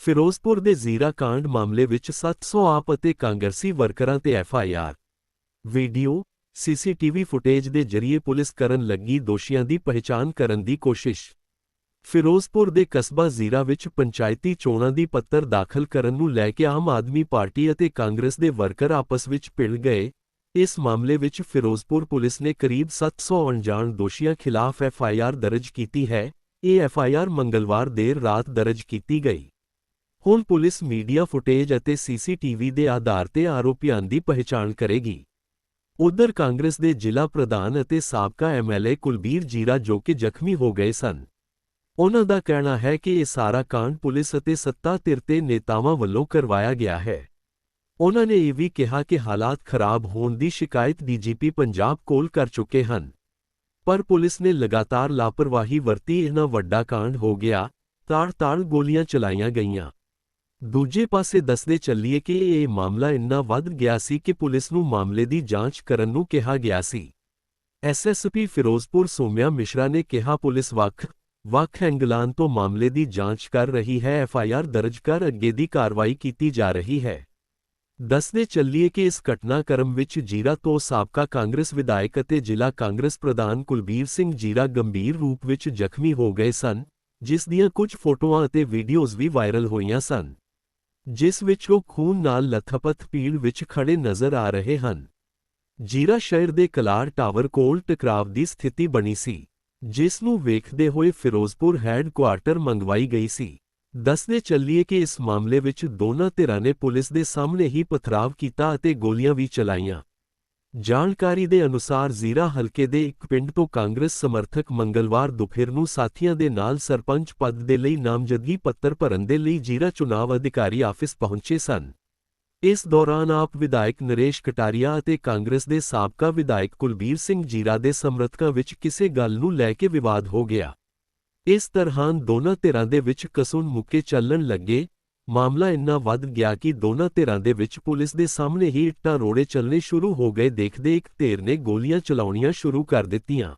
ਫਿਰੋਜ਼ਪੁਰ ਦੇ ਜ਼ੀਰਾ ਕਾਂਡ ਮਾਮਲੇ ਵਿੱਚ 700 ਆਪ ਅਤੇ ਕਾਂਗਰਸੀ ਵਰਕਰਾਂ ਤੇ ਐਫਆਈਆਰ ਵੀਡੀਓ, ਸੀਸੀਟੀਵੀ ਫੁਟੇਜ ਦੇ ਜ਼ਰੀਏ ਪੁਲਿਸ ਕਰਨ ਲੱਗੀ ਦੋਸ਼ੀਆਂ ਦੀ ਪਹਿਚਾਣ ਕਰਨ ਦੀ ਕੋਸ਼ਿਸ਼। ਫਿਰੋਜ਼ਪੁਰ ਦੇ ਕਸਬਾ ਜ਼ੀਰਾ ਵਿੱਚ ਪੰਚਾਇਤੀ ਚੋਣਾਂ ਦੀ ਪੱਤਰ ਦਾਖਲ ਕਰਨ ਨੂੰ ਲੈ ਕੇ ਆਮ ਆਦਮੀ ਪਾਰਟੀ ਅਤੇ ਕਾਂਗਰਸ ਦੇ ਵਰਕਰ ਆਪਸ ਵਿੱਚ ਭਿੜ ਗਏ। ਇਸ ਮਾਮਲੇ ਵਿੱਚ ਫਿਰੋਜ਼ਪੁਰ ਪੁਲਿਸ ਨੇ ਕਰੀਬ 700 ਅਣਜਾਣ ਦੋਸ਼ੀਆਂ ਖਿਲਾਫ ਐਫ ਆਈ ਆਰ ਦਰਜ ਕੀਤੀ ਹੈ। ਇਹ ਐਫ ਆਈ ਆਰ ਮੰਗਲਵਾਰ ਦੇਰ ਰਾਤ ਦਰਜ ਕੀਤੀ ਗਈ। ਹੁਣ ਪੁਲਿਸ ਮੀਡੀਆ ਫੁਟੇਜ ਅਤੇ ਸੀਸੀਟੀਵੀ ਦੇ ਆਧਾਰ ਤੇ ਆਰੋਪੀਆਂ ਦੀ ਪਹਿਚਾਣ ਕਰੇਗੀ। ਉਧਰ ਕਾਂਗਰਸ ਦੇ ਜ਼ਿਲ੍ਹਾ ਪ੍ਰਧਾਨ ਅਤੇ ਸਾਬਕਾ ਐਮਐਲਏ ਕੁਲਬੀਰ ਜੀਰਾ ਜੋ ਕਿ ਜ਼ਖਮੀ ਹੋ ਗਏ ਸਨ। ਉਹਨਾਂ ਦਾ ਕਹਿਣਾ ਹੈ ਕਿ ਇਹ ਸਾਰਾ ਕਾਂਡ ਪੁਲਿਸ ਅਤੇ ਸੱਤਾ ਧਿਰ ਤੇ ਨੇਤਾਵਾਂ ਵੱਲੋਂ ਕਰਵਾਇਆ ਗਿਆ ਹੈ। ਉਹਨਾਂ ਨੇ ਇਹ ਵੀ ਕਿਹਾ ਕਿ ਹਾਲਾਤ ਖਰਾਬ ਹੋਣ ਦੀ ਸ਼ਿਕਾਇਤ ਡੀਜੀਪੀ ਪੰਜਾਬ ਕੋਲ ਕਰ ਚੁੱਕੇ ਹਨ। ਪਰ ਪੁਲਿਸ ਨੇ ਲਗਾਤਾਰ ਲਾਪਰਵਾਹੀ ਵਰਤੀ ਇਹਨਾਂ ਵੱਡਾ ਕਾਂਡ ਹੋ ਗਿਆ, ਤਾੜ-ਤਾੜ ਗੋਲੀਆਂ ਚਲਾਈਆਂ ਗਈਆਂ। ਦੂਜੇ ਪਾਸੇ ਦੱਸਦੇ ਚੱਲੀਏ ਕਿ ਇਹ ਮਾਮਲਾ ਇੰਨਾ ਵੱਧ ਗਿਆ ਸੀ ਕਿ ਪੁਲਿਸ ਨੂੰ ਮਾਮਲੇ ਦੀ ਜਾਂਚ ਕਰਨ ਨੂੰ ਕਿਹਾ ਗਿਆ ਸੀ। ਐਸਐਸਪੀ ਫਿਰੋਜ਼ਪੁਰ ਸੋਮਿਆ ਮਿਸ਼ਰਾ ਨੇ ਕਿਹਾ, ਪੁਲਿਸ ਵੱਖ ਵੱਖ ਐਂਗਲਾਂ ਤੋਂ ਮਾਮਲੇ ਦੀ ਜਾਂਚ ਕਰ ਰਹੀ ਹੈ। ਐਫਆਈਆਰ ਦਰਜ ਕਰ ਅੱਗੇ ਦੀ ਕਾਰਵਾਈ ਕੀਤੀ ਜਾ ਰਹੀ ਹੈ। ਦੱਸਦੇ ਚੱਲੀਏ ਕਿ ਇਸ ਘਟਨਾਕ੍ਰਮ ਵਿੱਚ ਜੀਰਾ ਤੋਂ ਸਾਬਕਾ ਕਾਂਗਰਸ ਵਿਧਾਇਕ ਅਤੇ ਜ਼ਿਲ੍ਹਾ ਕਾਂਗਰਸ ਪ੍ਰਧਾਨ ਕੁਲਬੀਰ ਸਿੰਘ ਜੀਰਾ ਗੰਭੀਰ ਰੂਪ ਵਿੱਚ ਜ਼ਖਮੀ ਹੋ ਗਏ ਸਨ, ਜਿਸ ਦੀਆਂ ਕੁਝ ਫੋਟੋਆਂ ਅਤੇ ਵੀਡੀਓਜ਼ ਵੀ ਵਾਇਰਲ ਹੋਈਆਂ ਸਨ, ਜਿਸ ਵਿੱਚ ਉਹ ਖੂਨ ਨਾਲ ਲਥਪਥ ਪੀੜ ਵਿੱਚ ਖੜੇ ਨਜ਼ਰ ਆ ਰਹੇ ਹਨ। ਜੀਰਾ ਸ਼ਹਿਰ ਦੇ ਕਲਾਰ ਟਾਵਰ ਕੋਲ ਟਕਰਾਵ ਦੀ ਸਥਿਤੀ ਬਣੀ ਸੀ। ਜਿਸ ਨੂੰ ਵੇਖਦੇ ਹੋਏ ਫਿਰੋਜ਼ਪੁਰ ਹੈੱਡਕੁਆਰਟਰ ਮੰਗਵਾਈ ਗਈ ਸੀ। ਦੱਸਦੇ ਚੱਲੀਏ ਕਿ ਇਸ ਮਾਮਲੇ ਵਿੱਚ ਦੋਨਾਂ ਧਿਰਾਂ ਨੇ ਪੁਲਿਸ ਦੇ ਸਾਹਮਣੇ ਹੀ ਪਥਰਾਵ ਕੀਤਾ ਅਤੇ ਗੋਲੀਆਂ ਵੀ ਚਲਾਈਆਂ। ਜਾਣਕਾਰੀ ਦੇ ਅਨੁਸਾਰ ਜ਼ੀਰਾ ਹਲਕੇ ਦੇ ਇੱਕ ਪਿੰਡ ਤੋਂ ਕਾਂਗਰਸ ਸਮਰਥਕ ਮੰਗਲਵਾਰ ਦੁਪਹਿਰ ਨੂੰ ਸਾਥੀਆਂ ਦੇ ਨਾਲ ਸਰਪੰਚ ਪਦ ਦੇ ਲਈ ਨਾਮਜ਼ਦਗੀ ਪੱਤਰ ਭਰਨ ਦੇ ਲਈ ਜੀਰਾ ਚੁਣਾਵ ਅਧਿਕਾਰੀ ਆਫਿਸ ਪਹੁੰਚੇ ਸਨ। ਇਸ ਦੌਰਾਨ ਆਪ ਵਿਧਾਇਕ ਨਰੇਸ਼ ਕਟਾਰੀਆ ਅਤੇ ਕਾਂਗਰਸ ਦੇ ਸਾਬਕਾ ਵਿਧਾਇਕ ਕੁਲਬੀਰ ਸਿੰਘ ਜੀਰਾ ਦੇ ਸਮਰਥਕਾਂ ਵਿੱਚ ਕਿਸੇ ਗੱਲ ਨੂੰ ਲੈ ਕੇ ਵਿਵਾਦ ਹੋ ਗਿਆ। ਇਸ ਤਰ੍ਹਾਂ ਦੋਨਾਂ ਧਿਰਾਂ ਦੇ ਵਿੱਚ ਕਸੂਨ ਮੁੱਕੇ ਚੱਲਣ ਲੱਗੇ। ਮਾਮਲਾ ਇੰਨਾ ਵੱਧ ਗਿਆ ਕਿ ਦੋਨਾਂ ਧਿਰਾਂ ਦੇ ਵਿੱਚ ਪੁਲਿਸ ਦੇ ਸਾਹਮਣੇ ਹੀ ਇੱਟਾਂ ਰੋੜੇ ਚੱਲਣੇ ਸ਼ੁਰੂ ਹੋ ਗਏ। ਦੇਖਦੇ ਇੱਕ ਧਿਰ ਨੇ ਗੋਲੀਆਂ ਚਲਾਉਣੀਆਂ ਸ਼ੁਰੂ ਕਰ ਦਿੱਤੀਆਂ।